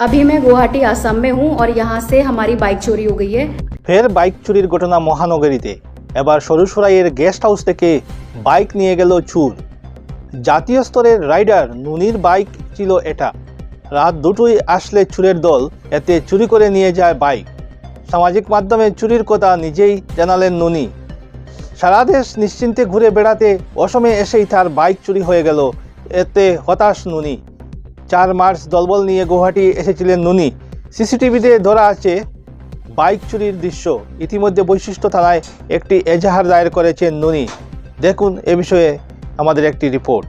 अभी मैं गुवाहाटी आसाम में हूँ और यहाँ से हमारी बाइक चोरी हो गई है ফের বাইক চুরির ঘটনা মহানগরীতে এবার সরুসরাইয়ের গেস্ট হাউস থেকে বাইক নিয়ে গেল চুর জাতীয় স্তরের রাইডার নুনির বাইক ছিল এটা রাত দুটোই আসলে চুরের দল এতে চুরি করে নিয়ে যায় বাইক সামাজিক মাধ্যমে চুরির কথা নিজেই জানালেন নুনি সারা দেশ নিশ্চিন্তে ঘুরে বেড়াতে অসমে এসেই তার বাইক চুরি হয়ে গেল এতে হতাশ নুনি চার মার্চ দলবল নিয়ে গুয়াহাটি এসেছিলেন নুনি। সিসিটিভিতে ধরা আছে বাইক চুরির দৃশ্য। ইতিমধ্যে বৈশিষ্ট্য থানায় একটি এজাহার দায়ের করেছেন নুনি। দেখুন এ বিষয়ে আমাদের একটি রিপোর্ট।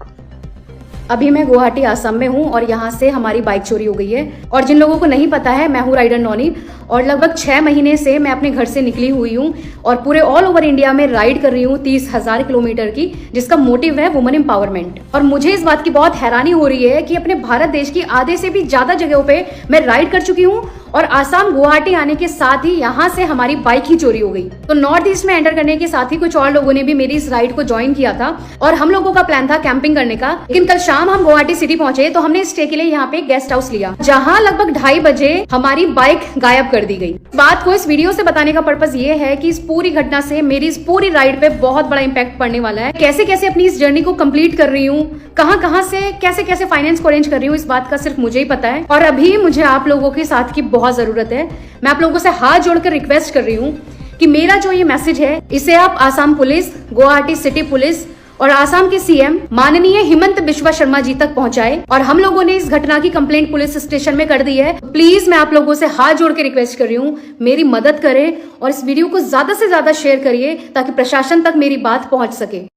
अभी मैं गुवाहाटी, आसाम में हूँ और यहाँ से हमारी बाइक चोरी हो गई है। और जिन लोगों को नहीं पता है, मैं हूँ राइडर नॉनी। और लगभग छः महीने से मैं अपने घर से निकली हुई हूँ और पूरे ऑल ओवर इंडिया में राइड कर रही हूँ तीस हज़ार किलोमीटर की, जिसका मोटिव है वुमन एम्पावरमेंट और मुझे इस बात की बहुत हैरानी हो रही है कि अपने भारत देश की आधे से भी ज़्यादा जगहों पर मैं राइड कर चुकी हूँ और आसाम गुवाहाटी आने के साथ ही यहाँ से हमारी बाइक ही चोरी हो गई। तो नॉर्थ ईस्ट में एंटर करने के साथ ही कुछ और लोगों ने भी मेरी इस राइड को ज्वाइन किया था और हम लोगों का प्लान था कैंपिंग करने का। लेकिन कल शाम हम गुवाहाटी सिटी पहुँचे तो हमने स्टे के लिए यहाँ पे गेस्ट हाउस लिया, जहाँ लगभग ढाई बजे हमारी बाइक गायब कर दी गई। बात को इस वीडियो से बताने का पर्पज ये है की इस पूरी घटना से मेरी इस पूरी राइड पे बहुत बड़ा इम्पैक्ट पड़ने वाला है। कैसे कैसे अपनी इस जर्नी को कंप्लीट कर रही हूँ कहाँ कहाँ से, कैसे कैसे फाइनेंस को अरेंज कर रही हूँ, इस बात का सिर्फ़ मुझे ही पता है। और अभी मुझे आप लोगों के साथ की बहुत ज़रूरत है। मैं आप लोगों से हाथ जोड़कर रिक्वेस्ट कर रही हूँ कि मेरा जो ये मैसेज है, इसे आप Assam police Guwahati city police और आसाम के सीएम माननीय हिमंत बिश्वा शर्मा जी तक पहुँचाए और हम लोगों ने इस घटना की कंप्लेंट पुलिस स्टेशन में कर दी है। प्लीज़ मैं आप लोगों से हाथ जोड़ के रिक्वेस्ट कर रही हूँ। मेरी मदद करें और इस वीडियो को ज़्यादा से ज़्यादा शेयर करिए ताकि प्रशासन तक मेरी बात पहुँच सके।